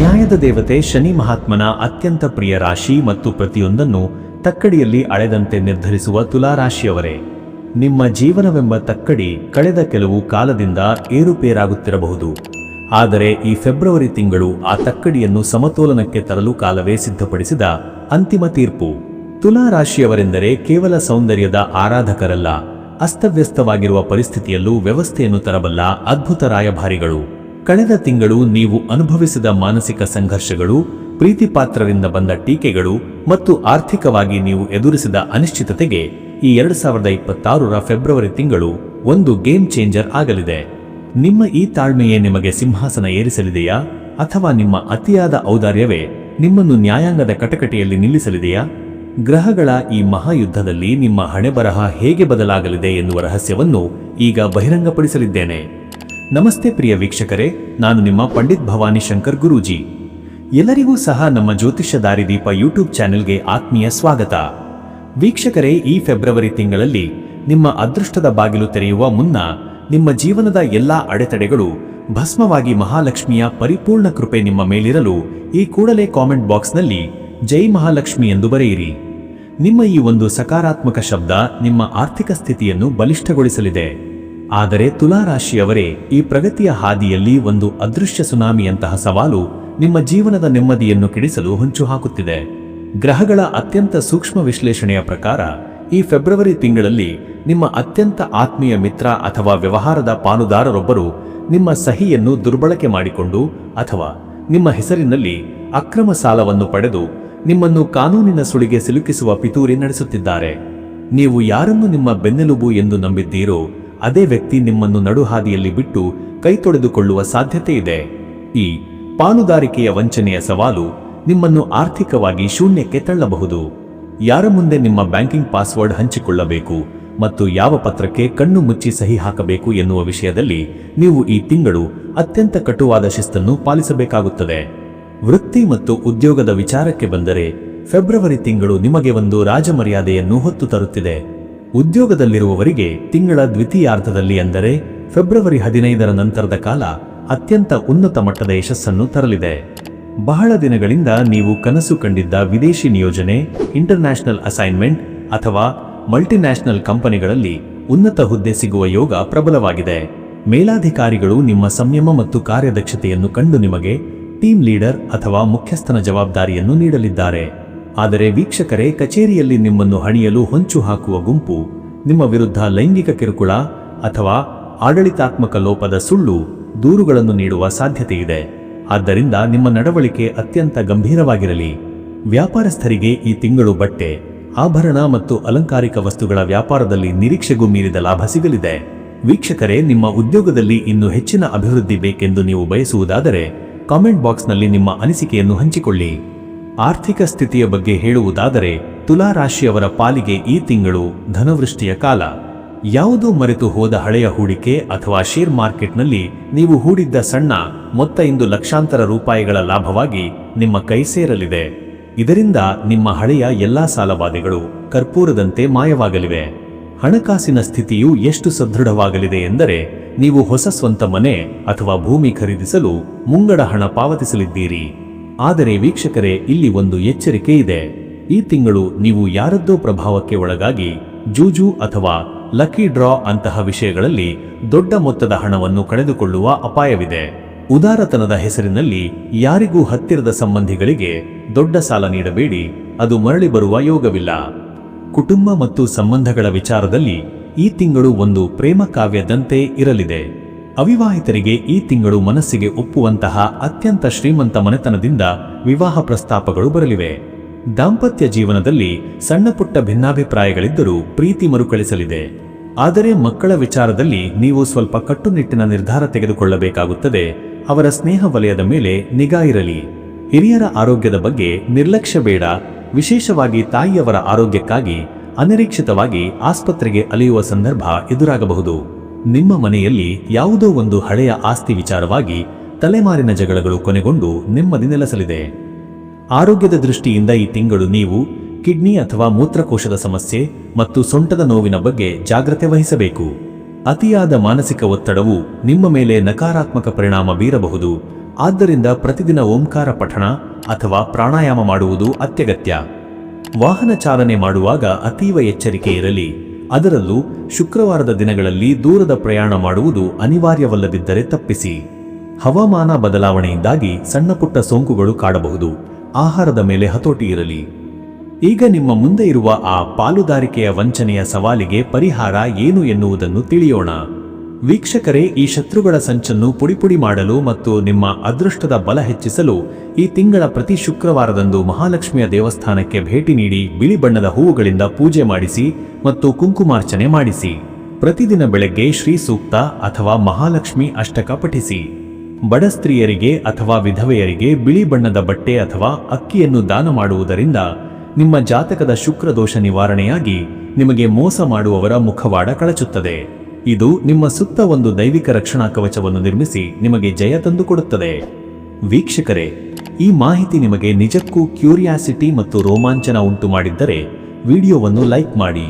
ನ್ಯಾಯದ ದೇವತೆ ಶನಿ ಮಹಾತ್ಮನ ಅತ್ಯಂತ ಪ್ರಿಯ ರಾಶಿ ಮತ್ತು ಪ್ರತಿಯೊಂದನ್ನು ತಕ್ಕಡಿಯಲ್ಲಿ ಅಳೆದಂತೆ ನಿರ್ಧರಿಸುವ ತುಲಾರಾಶಿಯವರೇ, ನಿಮ್ಮ ಜೀವನವೆಂಬ ತಕ್ಕಡಿ ಕಳೆದ ಕೆಲವು ಕಾಲದಿಂದ ಏರುಪೇರಾಗುತ್ತಿರಬಹುದು. ಆದರೆ ಈ ಫೆಬ್ರವರಿ ತಿಂಗಳು ಆ ತಕ್ಕಡಿಯನ್ನು ಸಮತೋಲನಕ್ಕೆ ತರಲು ಕಾಲವೇ ಸಿದ್ಧಪಡಿಸಿದ ಅಂತಿಮ ತೀರ್ಪು. ತುಲಾ ರಾಶಿಯವರೆಂದರೆ ಕೇವಲ ಸೌಂದರ್ಯದ ಆರಾಧಕರಲ್ಲ, ಅಸ್ತವ್ಯಸ್ತವಾಗಿರುವ ಪರಿಸ್ಥಿತಿಯಲ್ಲೂ ವ್ಯವಸ್ಥೆಯನ್ನು ತರಬಲ್ಲ ಅದ್ಭುತ ರಾಯಭಾರಿಗಳು. ಕಳೆದ ತಿಂಗಳು ನೀವು ಅನುಭವಿಸಿದ ಮಾನಸಿಕ ಸಂಘರ್ಷಗಳು, ಪ್ರೀತಿಪಾತ್ರರಿಂದ ಬಂದ ಟೀಕೆಗಳು ಮತ್ತು ಆರ್ಥಿಕವಾಗಿ ನೀವು ಎದುರಿಸಿದ ಅನಿಶ್ಚಿತತೆಗೆ ಈ ಎರಡು ಸಾವಿರದ ಇಪ್ಪತ್ತಾರರ ಫೆಬ್ರವರಿ ತಿಂಗಳು ಒಂದು ಗೇಮ್ ಚೇಂಜರ್ ಆಗಲಿದೆ. ನಿಮ್ಮ ಈ ತಾಳ್ಮೆಯೇ ನಿಮಗೆ ಸಿಂಹಾಸನ ಏರಿಸಲಿದೆಯಾ? ಅಥವಾ ನಿಮ್ಮ ಅತಿಯಾದ ಔದಾರ್ಯವೇ ನಿಮ್ಮನ್ನು ನ್ಯಾಯಾಂಗದ ಕಟಕಟೆಯಲ್ಲಿ ನಿಲ್ಲಿಸಲಿದೆಯಾ? ಗ್ರಹಗಳ ಈ ಮಹಾಯುದ್ಧದಲ್ಲಿ ನಿಮ್ಮ ಹಣೆಬರಹ ಹೇಗೆ ಬದಲಾಗಲಿದೆ ಎನ್ನುವ ರಹಸ್ಯವನ್ನು ಈಗ ಬಹಿರಂಗಪಡಿಸಲಿದ್ದೇನೆ. ನಮಸ್ತೆ ಪ್ರಿಯ ವೀಕ್ಷಕರೇ, ನಾನು ನಿಮ್ಮ ಪಂಡಿತ್ ಭವಾನಿ ಶಂಕರ್ ಗುರೂಜಿ. ಎಲ್ಲರಿಗೂ ಸಹ ನಮ್ಮ ಜ್ಯೋತಿಷ್ಯ ದಾರಿದೀಪ ಯೂಟ್ಯೂಬ್ ಚಾನೆಲ್ಗೆ ಆತ್ಮೀಯ ಸ್ವಾಗತ. ವೀಕ್ಷಕರೇ, ಈ ಫೆಬ್ರವರಿ ತಿಂಗಳಲ್ಲಿ ನಿಮ್ಮ ಅದೃಷ್ಟದ ಬಾಗಿಲು ತೆರೆಯುವ ಮುನ್ನ ನಿಮ್ಮ ಜೀವನದ ಎಲ್ಲಾ ಅಡೆತಡೆಗಳು ಭಸ್ಮವಾಗಿ ಮಹಾಲಕ್ಷ್ಮಿಯ ಪರಿಪೂರ್ಣ ಕೃಪೆ ನಿಮ್ಮ ಮೇಲಿರಲು ಈ ಕೂಡಲೇ ಕಾಮೆಂಟ್ ಬಾಕ್ಸ್ನಲ್ಲಿ ಜೈ ಮಹಾಲಕ್ಷ್ಮಿ ಎಂದು ಬರೆಯಿರಿ. ನಿಮ್ಮ ಈ ಒಂದು ಸಕಾರಾತ್ಮಕ ಶಬ್ದ ನಿಮ್ಮ ಆರ್ಥಿಕ ಸ್ಥಿತಿಯನ್ನು ಬಲಿಷ್ಠಗೊಳಿಸಲಿದೆ. ಆದರೆ ತುಲಾ ರಾಶಿಯವರೇ ಈ ಪ್ರಗತಿಯ ಹಾದಿಯಲ್ಲಿ ಒಂದು ಅದೃಶ್ಯ ಸುನಾಮಿಯಂತಹ ಸವಾಲು ನಿಮ್ಮ ಜೀವನದ ನೆಮ್ಮದಿಯನ್ನು ಕೆಡಿಸಲು ಹೊಂಚು ಹಾಕುತ್ತಿದೆ ಗ್ರಹಗಳ ಅತ್ಯಂತ ಸೂಕ್ಷ್ಮ ವಿಶ್ಲೇಷಣೆಯ ಪ್ರಕಾರ, ಈ ಫೆಬ್ರವರಿ ತಿಂಗಳಲ್ಲಿ ನಿಮ್ಮ ಅತ್ಯಂತ ಆತ್ಮೀಯ ಮಿತ್ರ ಅಥವಾ ವ್ಯವಹಾರದ ಪಾಲುದಾರರೊಬ್ಬರು ನಿಮ್ಮ ಸಹಿಯನ್ನು ದುರ್ಬಳಕೆ ಮಾಡಿಕೊಂಡು ಅಥವಾ ನಿಮ್ಮ ಹೆಸರಿನಲ್ಲಿ ಅಕ್ರಮ ಸಾಲವನ್ನು ಪಡೆದು ನಿಮ್ಮನ್ನು ಕಾನೂನಿನ ಸುಳಿಗೆ ಸಿಲುಕಿಸುವ ಪಿತೂರಿ ನಡೆಸುತ್ತಿದ್ದಾರೆ. ನೀವು ಯಾರನ್ನು ನಿಮ್ಮ ಬೆನ್ನೆಲುಬು ಎಂದು ನಂಬಿದ್ದೀರೋ ಅದೇ ವ್ಯಕ್ತಿ ನಿಮ್ಮನ್ನು ನಡುಹಾದಿಯಲ್ಲಿ ಬಿಟ್ಟು ಕೈ ತೊಳೆದುಕೊಳ್ಳುವ ಸಾಧ್ಯತೆ ಇದೆ. ಈ ಪಾಲುದಾರಿಕೆಯ ವಂಚನೆಯ ಸವಾಲು ನಿಮ್ಮನ್ನು ಆರ್ಥಿಕವಾಗಿ ಶೂನ್ಯಕ್ಕೆ ತಳ್ಳಬಹುದು. ಯಾರ ಮುಂದೆ ನಿಮ್ಮ ಬ್ಯಾಂಕಿಂಗ್ ಪಾಸ್ವರ್ಡ್ ಹಂಚಿಕೊಳ್ಳಬೇಕು ಮತ್ತು ಯಾವ ಪತ್ರಕ್ಕೆ ಕಣ್ಣು ಮುಚ್ಚಿ ಸಹಿ ಹಾಕಬೇಕು ಎನ್ನುವ ವಿಷಯದಲ್ಲಿ ನೀವು ಈ ತಿಂಗಳು ಅತ್ಯಂತ ಕಟುವಾದ ಶಿಸ್ತನ್ನು ಪಾಲಿಸಬೇಕಾಗುತ್ತದೆ. ವೃತ್ತಿ ಮತ್ತು ಉದ್ಯೋಗದ ವಿಚಾರಕ್ಕೆ ಬಂದರೆ ಫೆಬ್ರವರಿ ತಿಂಗಳು ನಿಮಗೆ ಒಂದು ರಾಜಮರ್ಯಾದೆಯನ್ನು ಹೊತ್ತು ತರುತ್ತಿದೆ. ಉದ್ಯೋಗದಲ್ಲಿರುವವರಿಗೆ ತಿಂಗಳ ದ್ವಿತೀಯಾರ್ಧದಲ್ಲಿ ಅಂದರೆ ಫೆಬ್ರವರಿ ಹದಿನೈದರ ನಂತರದ ಕಾಲ ಅತ್ಯಂತ ಉನ್ನತ ಮಟ್ಟದ ಯಶಸ್ಸನ್ನು ತರಲಿದೆ. ಬಹಳ ದಿನಗಳಿಂದ ನೀವು ಕನಸು ಕಂಡಿದ್ದ ವಿದೇಶಿ ನಿಯೋಜನೆ, ಇಂಟರ್ನ್ಯಾಷನಲ್ ಅಸೈನ್ಮೆಂಟ್ ಅಥವಾ ಮಲ್ಟಿನ್ಯಾಷನಲ್ ಕಂಪನಿಗಳಲ್ಲಿ ಉನ್ನತ ಹುದ್ದೆ ಸಿಗುವ ಯೋಗ ಪ್ರಬಲವಾಗಿದೆ. ಮೇಲಾಧಿಕಾರಿಗಳು ನಿಮ್ಮ ಸಂಯಮ ಮತ್ತು ಕಾರ್ಯದಕ್ಷತೆಯನ್ನು ಕಂಡು ನಿಮಗೆ ಟೀಮ್ ಲೀಡರ್ ಅಥವಾ ಮುಖ್ಯಸ್ಥನ ಜವಾಬ್ದಾರಿಯನ್ನು ನೀಡಲಿದ್ದಾರೆ. ಆದರೆ ವೀಕ್ಷಕರೇ, ಕಚೇರಿಯಲ್ಲಿ ನಿಮ್ಮನ್ನು ಹಣಿಯಲು ಹೊಂಚು ಹಾಕುವ ಗುಂಪು, ನಿಮ್ಮ ವಿರುದ್ಧ ಲೈಂಗಿಕ ಕಿರುಕುಳ ಅಥವಾ ಆಡಳಿತಾತ್ಮಕ ಲೋಪದ ಸುಳ್ಳು ದೂರುಗಳನ್ನು ನೀಡುವ ಸಾಧ್ಯತೆಯಿದೆ. ಆದ್ದರಿಂದ ನಿಮ್ಮ ನಡವಳಿಕೆ ಅತ್ಯಂತ ಗಂಭೀರವಾಗಿರಲಿ. ವ್ಯಾಪಾರಸ್ಥರಿಗೆ ಈ ತಿಂಗಳು ಬಟ್ಟೆ, ಆಭರಣ ಮತ್ತು ಅಲಂಕಾರಿಕ ವಸ್ತುಗಳ ವ್ಯಾಪಾರದಲ್ಲಿ ನಿರೀಕ್ಷೆಗೂ ಮೀರಿದ ಲಾಭ ಸಿಗಲಿದೆ. ವೀಕ್ಷಕರೇ, ನಿಮ್ಮ ಉದ್ಯೋಗದಲ್ಲಿ ಇನ್ನು ಹೆಚ್ಚಿನ ಅಭಿವೃದ್ಧಿ ಬೇಕೆಂದು ನೀವು ಬಯಸುವುದಾದರೆ, ಕಾಮೆಂಟ್ ಬಾಕ್ಸ್ನಲ್ಲಿ ನಿಮ್ಮ ಅನಿಸಿಕೆಯನ್ನು ಹಂಚಿಕೊಳ್ಳಿ. ಆರ್ಥಿಕ ಸ್ಥಿತಿಯ ಬಗ್ಗೆ ಹೇಳುವುದಾದರೆ, ತುಲಾ ರಾಶಿಯವರ ಪಾಲಿಗೆ ಈ ತಿಂಗಳು ಧನವೃಷ್ಟಿಯ ಕಾಲ. ಯಾವುದು ಮರೆತು ಹೋದ ಹಳೆಯ ಹೂಡಿಕೆ ಅಥವಾ ಶೇರ್ ಮಾರ್ಕೆಟ್ನಲ್ಲಿ ನೀವು ಹೂಡಿದ್ದ ಸಣ್ಣ, ಮೊತ್ತ ಇಂದು ಲಕ್ಷಾಂತರ ರೂಪಾಯಿಗಳ ಲಾಭವಾಗಿ ನಿಮ್ಮ ಕೈ ಸೇರಲಿದೆ. ಇದರಿಂದ ನಿಮ್ಮ ಹಳೆಯ ಎಲ್ಲಾ ಸಾಲಬಾಧೆಗಳು ಕರ್ಪೂರದಂತೆ ಮಾಯವಾಗಲಿವೆ. ಹಣಕಾಸಿನ ಸ್ಥಿತಿಯು ಎಷ್ಟು ಸದೃಢವಾಗಲಿದೆ ಎಂದರೆ, ನೀವು ಹೊಸ ಸ್ವಂತ ಮನೆ ಅಥವಾ ಭೂಮಿ ಖರೀದಿಸಲು ಮುಂಗಡ ಹಣ ಪಾವತಿಸಲಿದ್ದೀರಿ. ಆದರೆ ವೀಕ್ಷಕರೇ, ಇಲ್ಲಿ ಒಂದು ಎಚ್ಚರಿಕೆ ಇದೆ. ಈ ತಿಂಗಳು ನೀವು ಯಾರದ್ದೋ ಪ್ರಭಾವಕ್ಕೆ ಒಳಗಾಗಿ ಜೂಜು ಅಥವಾ ಲಕ್ಕಿ ಡ್ರಾ ಅಂತಹ ವಿಷಯಗಳಲ್ಲಿ ದೊಡ್ಡ ಮೊತ್ತದ ಹಣವನ್ನು ಕಳೆದುಕೊಳ್ಳುವ ಅಪಾಯವಿದೆ. ಉದಾರತನದ ಹೆಸರಿನಲ್ಲಿ ಯಾರಿಗೂ ಹತ್ತಿರದ ಸಂಬಂಧಿಗಳಿಗೆ ದೊಡ್ಡ ಸಾಲ ನೀಡಬೇಡಿ. ಅದು ಮರಳಿ ಬರುವ ಯೋಗವಿಲ್ಲ. ಕುಟುಂಬ ಮತ್ತು ಸಂಬಂಧಗಳ ವಿಚಾರದಲ್ಲಿ ಈ ತಿಂಗಳು ಒಂದು ಪ್ರೇಮ ಕಾವ್ಯದಂತೆ ಇರಲಿದೆ. ಅವಿವಾಹಿತರಿಗೆ ಈ ತಿಂಗಳು ಮನಸ್ಸಿಗೆ ಒಪ್ಪುವಂತಹ ಅತ್ಯಂತ ಶ್ರೀಮಂತ ಮನೆತನದಿಂದ ವಿವಾಹ ಪ್ರಸ್ತಾಪಗಳು ಬರಲಿವೆ. ದಾಂಪತ್ಯ ಜೀವನದಲ್ಲಿ ಸಣ್ಣಪುಟ್ಟ ಭಿನ್ನಾಭಿಪ್ರಾಯಗಳಿದ್ದರೂ ಪ್ರೀತಿ ಮರುಕಳಿಸಲಿದೆ. ಆದರೆ ಮಕ್ಕಳ ವಿಚಾರದಲ್ಲಿ ನೀವು ಸ್ವಲ್ಪ ಕಟ್ಟುನಿಟ್ಟಿನ ನಿರ್ಧಾರ ತೆಗೆದುಕೊಳ್ಳಬೇಕಾಗುತ್ತದೆ. ಅವರ ಸ್ನೇಹ ವಲಯದ ಮೇಲೆ ನಿಗಾ ಇರಲಿ. ಹಿರಿಯರ ಆರೋಗ್ಯದ ಬಗ್ಗೆ ನಿರ್ಲಕ್ಷ್ಯ ಬೇಡ. ವಿಶೇಷವಾಗಿ ತಾಯಿಯವರ ಆರೋಗ್ಯಕ್ಕಾಗಿ ಅನಿರೀಕ್ಷಿತವಾಗಿ ಆಸ್ಪತ್ರೆಗೆ ಅಲೆಯುವ ಸಂದರ್ಭ ಎದುರಾಗಬಹುದು. ನಿಮ್ಮ ಮನೆಯಲ್ಲಿ ಯಾವುದೋ ಒಂದು ಹಳೆಯ ಆಸ್ತಿ ವಿಚಾರವಾಗಿ ತಲೆಮಾರಿನ ಜಗಳಗಳು ಕೊನೆಗೊಂಡು ನೆಮ್ಮದಿ ನೆಲೆಸಲಿದೆ. ಆರೋಗ್ಯದ ದೃಷ್ಟಿಯಿಂದ ಈ ತಿಂಗಳು ನೀವು ಕಿಡ್ನಿ ಅಥವಾ ಮೂತ್ರಕೋಶದ ಸಮಸ್ಯೆ ಮತ್ತು ಸೊಂಟದ ನೋವಿನ ಬಗ್ಗೆ ಜಾಗ್ರತೆ ವಹಿಸಬೇಕು. ಅತಿಯಾದ ಮಾನಸಿಕ ಒತ್ತಡವು ನಿಮ್ಮ ಮೇಲೆ ನಕಾರಾತ್ಮಕ ಪರಿಣಾಮ ಬೀರಬಹುದು. ಆದ್ದರಿಂದ ಪ್ರತಿದಿನ ಓಂಕಾರ ಪಠಣ ಅಥವಾ ಪ್ರಾಣಾಯಾಮ ಮಾಡುವುದು ಅತ್ಯಗತ್ಯ. ವಾಹನ ಚಾಲನೆ ಮಾಡುವಾಗ ಅತೀವ ಎಚ್ಚರಿಕೆ ಇರಲಿ. ಅದರಲ್ಲೂ ಶುಕ್ರವಾರದ ದಿನಗಳಲ್ಲಿ ದೂರದ ಪ್ರಯಾಣ ಮಾಡುವುದು ಅನಿವಾರ್ಯವಲ್ಲದಿದ್ದರೆ ತಪ್ಪಿಸಿ. ಹವಾಮಾನ ಬದಲಾವಣೆಯಿಂದಾಗಿ ಸಣ್ಣಪುಟ್ಟ ಸೋಂಕುಗಳು ಕಾಡಬಹುದು. ಆಹಾರದ ಮೇಲೆ ಹತೋಟಿ ಇರಲಿ. ಈಗ ನಿಮ್ಮ ಮುಂದೆ ಇರುವ ಆ ಪಾಲುದಾರಿಕೆಯ ವಂಚನೆಯ ಸವಾಲಿಗೆ ಪರಿಹಾರ ಏನು ಎನ್ನುವುದನ್ನು ತಿಳಿಯೋಣ. ವೀಕ್ಷಕರೇ, ಈ ಶತ್ರುಗಳ ಸಂಚನ್ನು ಪುಡಿಪುಡಿ ಮಾಡಲು ಮತ್ತು ನಿಮ್ಮ ಅದೃಷ್ಟದ ಬಲ ಹೆಚ್ಚಿಸಲು ಈ ತಿಂಗಳ ಪ್ರತಿ ಶುಕ್ರವಾರದಂದು ಮಹಾಲಕ್ಷ್ಮಿಯ ದೇವಸ್ಥಾನಕ್ಕೆ ಭೇಟಿ ನೀಡಿ ಬಿಳಿ ಬಣ್ಣದ ಹೂವುಗಳಿಂದ ಪೂಜೆ ಮಾಡಿಸಿ ಮತ್ತು ಕುಂಕುಮಾರ್ಚನೆ ಮಾಡಿಸಿ. ಪ್ರತಿದಿನ ಬೆಳಗ್ಗೆ ಶ್ರೀ ಸೂಕ್ತ ಅಥವಾ ಮಹಾಲಕ್ಷ್ಮಿ ಅಷ್ಟಕ ಪಠಿಸಿ. ಬಡ ಸ್ತ್ರೀಯರಿಗೆ ಅಥವಾ ವಿಧವೆಯರಿಗೆ ಬಿಳಿ ಬಣ್ಣದ ಬಟ್ಟೆ ಅಥವಾ ಅಕ್ಕಿಯನ್ನು ದಾನ ಮಾಡುವುದರಿಂದ ನಿಮ್ಮ ಜಾತಕದ ಶುಕ್ರದೋಷ ನಿವಾರಣೆಯಾಗಿ ನಿಮಗೆ ಮೋಸ ಮಾಡುವವರ ಮುಖವಾಡ ಕಳಚುತ್ತದೆ. ಇದು ನಿಮ್ಮ ಸುತ್ತ ಒಂದು ದೈವಿಕ ರಕ್ಷಣಾ ಕವಚವನ್ನು ನಿರ್ಮಿಸಿ ನಿಮಗೆ ಜಯ ತಂದುಕೊಡುತ್ತದೆ. ವೀಕ್ಷಕರೇ, ಈ ಮಾಹಿತಿ ನಿಮಗೆ ನಿಜಕ್ಕೂ ಕ್ಯೂರಿಯಾಸಿಟಿ ಮತ್ತು ರೋಮಾಂಚನ ಉಂಟು ಮಾಡಿದ್ದರೆ ವಿಡಿಯೋವನ್ನು ಲೈಕ್ ಮಾಡಿ.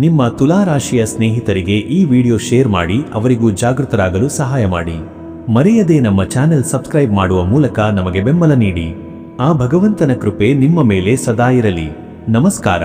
ನಿಮ್ಮ ತುಲಾರಾಶಿಯ ಸ್ನೇಹಿತರಿಗೆ ಈ ವಿಡಿಯೋ ಶೇರ್ ಮಾಡಿ, ಅವರಿಗೂ ಜಾಗೃತರಾಗಲು ಸಹಾಯ ಮಾಡಿ. ಮರೆಯದೆ ನಮ್ಮ ಚಾನೆಲ್ ಸಬ್ಸ್ಕ್ರೈಬ್ ಮಾಡುವ ಮೂಲಕ ನಮಗೆ ಬೆಂಬಲ ನೀಡಿ. ಆ ಭಗವಂತನ ಕೃಪೆ ನಿಮ್ಮ ಮೇಲೆ ಸದಾ ಇರಲಿ. ನಮಸ್ಕಾರ.